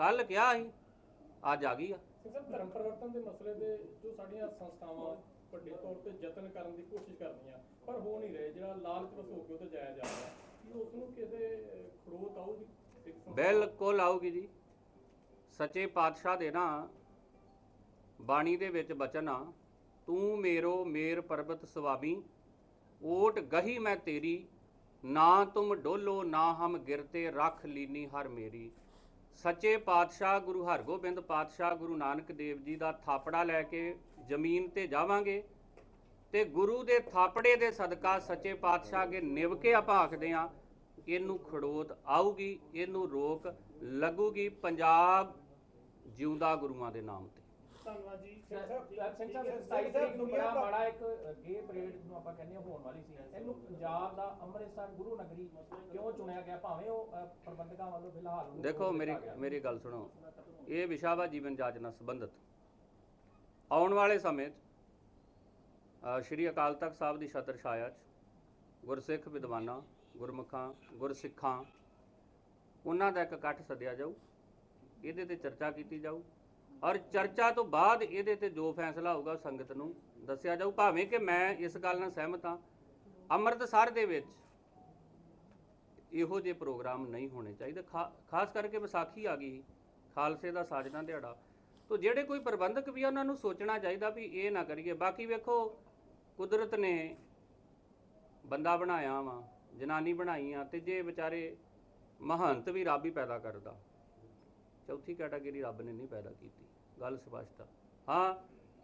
ਕੱਲ ਕਿਹਾ ਸੀ ਅੱਜ ਆ ਗਈ ਆ। ਸਿੰਘ ਸਾਹਿਬ ਧਰਮ ਪਰਿਵਰਤਨ ਦੇ ਮਸਲੇ ਦੇ ਜੋ ਸਾਡੀਆਂ ਸੰਸਥਾਵਾਂ ਵੱਡੇ ਤੌਰ ਤੇ ਯਤਨ ਕਰਨ ਦੀ ਕੋਸ਼ਿਸ਼ ਕਰਦੀਆਂ ਪਰ ਹੋ ਨਹੀਂ ਰਹੇ ਜਿਹੜਾ ਲਾਲਚ ਵਸ ਹੋ ਕੇ ਉਹ ਤੇ ਜਾਇਆ ਜਾ ਰਿਹਾ। ਕੀ ਉਸ ਨੂੰ ਕਿਸੇ ਅਹ, ਖੜੋਤ ਆਊਗੀ? ਸਿੱਖ ਸੰਸਥਾ ਬਿਲਕੁਲ ਆਊਗੀ ਜੀ। ਸੱਚੇ ਪਾਤਸ਼ਾਹ ਦੇ ਨਾ ਬਾਣੀ ਦੇ ਵਿੱਚ ਬਚਨ ਆ ਤੂੰ ਮੇਰੋ ਮੇਰ ਪਰਬਤ ਸੁਆਮੀ ਓਟ ਗਹੀ ਮੈਂ ਤੇਰੀ ਨਾ ਤੁਮ ਡੋਲੋ ਨਾ ਹਮ ਗਿਰਤੇ ਰੱਖ ਲੀਨੀ ਹਰ ਮੇਰੀ। ਸੱਚੇ ਪਾਤਸ਼ਾਹ ਗੁਰੂ ਹਰਗੋਬਿੰਦ ਪਾਤਸ਼ਾਹ ਗੁਰੂ ਨਾਨਕ ਦੇਵ ਜੀ ਦਾ ਥਾਪੜਾ ਲੈ ਕੇ ਜ਼ਮੀਨ ਤੇ ਜਾਵਾਂਗੇ ਤੇ ਗੁਰੂ ਦੇ ਥਾਪੜੇ ਦੇ ਸਦਕਾ ਸੱਚੇ ਪਾਤਸ਼ਾਹ ਅੱਗੇ ਨਿਵ ਕੇ ਆਪਾਂ ਆਖਦੇ ਆ ਇਹਨੂੰ ਖੜੋਤ ਆਊਗੀ, ਇਹਨੂੰ ਰੋਕ ਲੱਗੂਗੀ, ਪੰਜਾਬ ਜਿਉਂਦਾ ਗੁਰੂਆਂ ਦੇ ਨਾਮ ਤੇ। ਧੰਨਵਾਦ ਜੀ। ਸਿੰਘ ਸਿੰਘ ਸਾਹਿਬ ਜੀ, 27 ਤਰੀਕ ਨੂੰ ਦੁਨੀਆ ਬੜਾ ਇੱਕ ਗੇ ਪਰੇਡ ਨੂੰ ਆਪਾਂ ਕਹਿੰਦੇ ਹਾਂ ਹੋਣ ਵਾਲੀ ਸੀ। ਇਹਨੂੰ ਪੰਜਾਬ ਦਾ ਅੰਮ੍ਰਿਤਸਰ ਗੁਰੂ ਨਗਰੀ ਕਿਉਂ ਚੁਣਿਆ ਗਿਆ? ਭਾਵੇਂ ਉਹ ਪ੍ਰਬੰਧਕਾਂ ਵੱਲੋਂ ਫਿਲਹਾਲ ਦੇਖੋ ਮੇਰੀ। ਮੇਰੀ ਗੱਲ ਸੁਣੋ। ਇਹ ਵਿਸ਼ਾ ਵਾ ਜੀਵਨ ਜਾਚ ਨਾਲ ਸੰਬੰਧਿਤ। ਆਉਣ ਵਾਲੇ ਸਮੇਂ ਸ਼੍ਰੀ ਅਕਾਲ ਤਖਤ ਸਾਹਿਬ ਦੀ ਛਤਰ ਛਾਇਆ 'ਚ ਗੁਰਸਿੱਖ ਵਿਦਵਾਨਾਂ ਗੁਰਮੁਖਾਂ ਗੁਰਸਿੱਖਾਂ ਉਹਨਾਂ ਦਾ ਇੱਕ ਇਕੱਠ ਸੱਦਿਆ ਜਾਊ। ਇਹਦੇ ਤੇ ਚਰਚਾ ਕੀਤੀ ਜਾਊ। ਔਰ ਚਰਚਾ ਤੋਂ ਬਾਅਦ ਇਹਦੇ ਤੇ ਜੋ ਫੈਸਲਾ ਹੋਊਗਾ ਸੰਗਤ ਨੂੰ ਦੱਸਿਆ ਜਾਊ, ਭਾਵੇਂ ਕਿ ਮੈਂ ਇਸ ਗੱਲ ਨਾਲ ਸਹਿਮਤ ਹਾਂ, ਅੰਮ੍ਰਿਤਸਰ ਦੇ ਵਿੱਚ ਇਹੋ ਜਿਹੇ ਪ੍ਰੋਗਰਾਮ ਨਹੀਂ ਹੋਣੇ ਚਾਹੀਦੇ। ਖਾ- ਖਾਸ ਕਰਕੇ ਵਿਸਾਖੀ ਆ ਗਈ, ਖਾਲਸੇ ਦਾ ਸਾਜਨਾ ਦਿਹਾੜਾ। ਤੋ ਜਿਹੜੇ ਕੋਈ ਪ੍ਰਬੰਧਕ ਵੀ ਆ, ਉਹਨਾਂ ਨੂੰ ਸੋਚਣਾ ਚਾਹੀਦਾ ਵੀ ਇਹ ਨਾ ਕਰੀਏ। ਬਾਕੀ ਵੇਖੋ, ਕੁਦਰਤ ਨੇ ਬੰਦਾ ਬਣਾਇਆ ਵਾ, ਜਨਾਨੀ ਬਣਾਈ ਆ ਤੇ ਜੇ ਵਿਚਾਰੇ ਮਹੰਤ ਵੀ ਰੱਬ ਹੀ ਪੈਦਾ ਕਰਦਾ। ਚੌਥੀ ਕੈਟਾਗਰੀ ਰੱਬ ਨੇ ਨਹੀਂ ਪੈਦਾ ਕੀਤੀ। ਗੱਲ ਸਪਸ਼ਟ ਆ। ਹਾਂ,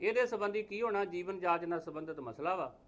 ਇਹਦੇ ਸੰਬੰਧੀ ਕੀ ਹੋਣਾ? ਜੀਵਨ ਜਾਚ ਨਾਲ ਸੰਬੰਧਿਤ ਮਸਲਾ ਵਾ।